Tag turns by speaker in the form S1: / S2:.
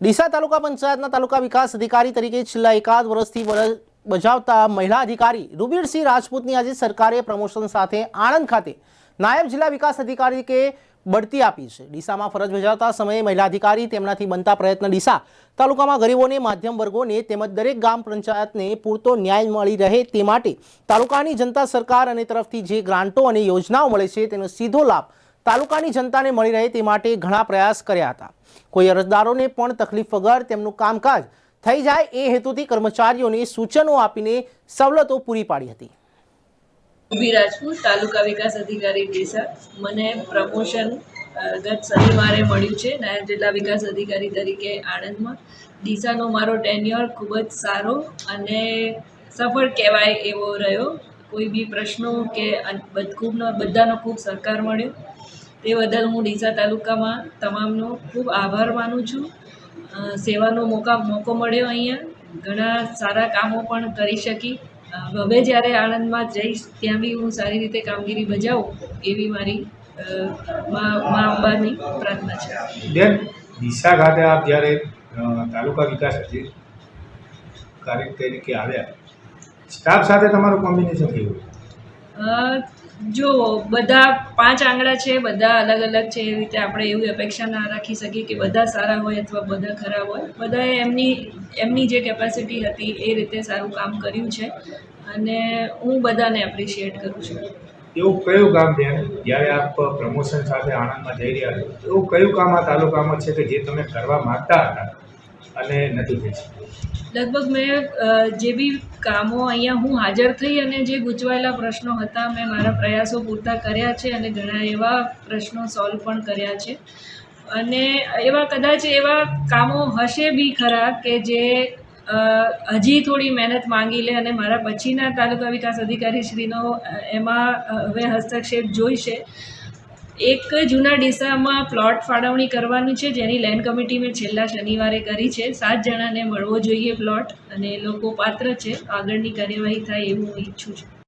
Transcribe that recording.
S1: ડીસા તાલુકા પંચાયતના તાલુકા વિકાસ અધિકારી તરીકે છેલ્લા એકાદ વર્ષથી બજાવતા મહિલા અધિકારી રૂબીરસિંહ રાજપૂતની આજે સરકારે પ્રમોશન સાથે આણંદ ખાતે નાયબ જિલ્લા વિકાસ અધિકારી કે બઢતી આપી છે. ડીસામાં ફરજ બજાવતા સમયે મહિલા અધિકારી તેમનાથી બનતા પ્રયત્ન ડીસા તાલુકામાં ગરીબોને, માધ્યમ વર્ગોને તેમજ દરેક ગામ પંચાયતને પૂરતો ન્યાય મળી રહે તે માટે તાલુકાની જનતા સરકાર અને તરફથી જે ગ્રાન્ટો અને યોજનાઓ મળે છે તેનો સીધો લાભ તાલુકાની જનતાને મળી રહે તે માટે ઘણા પ્રયાસ કર્યા હતા. કોઈ અરજદારોને પણ તકલીફ વગર તેમનું કામકાજ થઈ જાય એ હેતુથી કર્મચારીઓને સૂચનો આપીને સવલતો પૂરી પાડી હતી.
S2: ઊભી રાજપૂત, તાલુકા વિકાસ અધિકારી ડીસા મને પ્રમોશન ગત શનિવારે મળ્યું છે. નાયબ જિલ્લા વિકાસ અધિકારી તરીકે આણંદમાં. ડીસાનો મારો ટેન્યોર ખૂબ જ સારો અને સફળ કહેવાય એવો રહ્યો. કોઈ બી પ્રશ્નો કે ખૂબ બધાનો ખૂબ સહકાર મળ્યો. તે બદલ હું ડીસા તાલુકામાં તમામનો ખૂબ આભાર માનું છું. સેવાનો મોકા મોકો મળ્યો અહીંયા. ઘણા સારા કામો પણ કરી શકી. હવે જ્યારે આણંદમાં જઈશ ત્યાં બી હું સારી રીતે કામગીરી બજાવું એવી મારી મા અંબાની પ્રાર્થના છે.
S3: બેન ડીસા ખાતે આપ જ્યારે તાલુકા વિકાસ અધિકારી તરીકે આવ્યા સ્ટાફ સાથે તમારું કોમ્બિનેશન
S2: અ, જો બધા પાંચ આંગળા છે, બધા અલગ અલગ છે, એ રીતે આપણે એવી અપેક્ષા ના રાખી શકીએ કે બધા સારા હોય અથવા બધા ખરાબ હોય. બધાએ એમની એમની જે કેપેસિટી હતી એ રીતે સારું કામ કર્યું છે અને હું બધાને એપ્રિશિએટ કરું છું.
S3: એવું કયું કામ બેન જ્યારે આપ પ્રમોશન સાથે આણંદમાં જઈ રહ્યા છો, એવું કયું કામ આ તાલુકામાં છે કે જે તમે કરવા માંગતા હતા? અને નથી થઈ
S2: લગભગ મેં જે બી કામો અહીંયા હું હાજર થઈ અને જે ગૂંચવાયેલા પ્રશ્નો હતા, મેં મારા પ્રયાસો પૂરતા કર્યા છે અને ઘણા એવા પ્રશ્નો સોલ્વ પણ કર્યા છે. અને એવા કદાચ એવા કામો હશે બી ખરા કે જે હજી થોડી મહેનત માંગી લે અને મારા પછીના તાલુકા વિકાસ અધિકારી શ્રીનો એમાં હવે હસ્તક્ષેપ જોઈશે. એક જૂના ડીસામાં પ્લોટ ફાળવણી કરવાનું છે, જેની લેન્ડ કમિટી મેં છેલ્લા શનિવારે કરી છે. સાત જણાને મળવો જોઈએ પ્લોટ અને લોકો પાત્ર છે. આગળની કાર્યવાહી થાય એવું હું ઈચ્છું છું.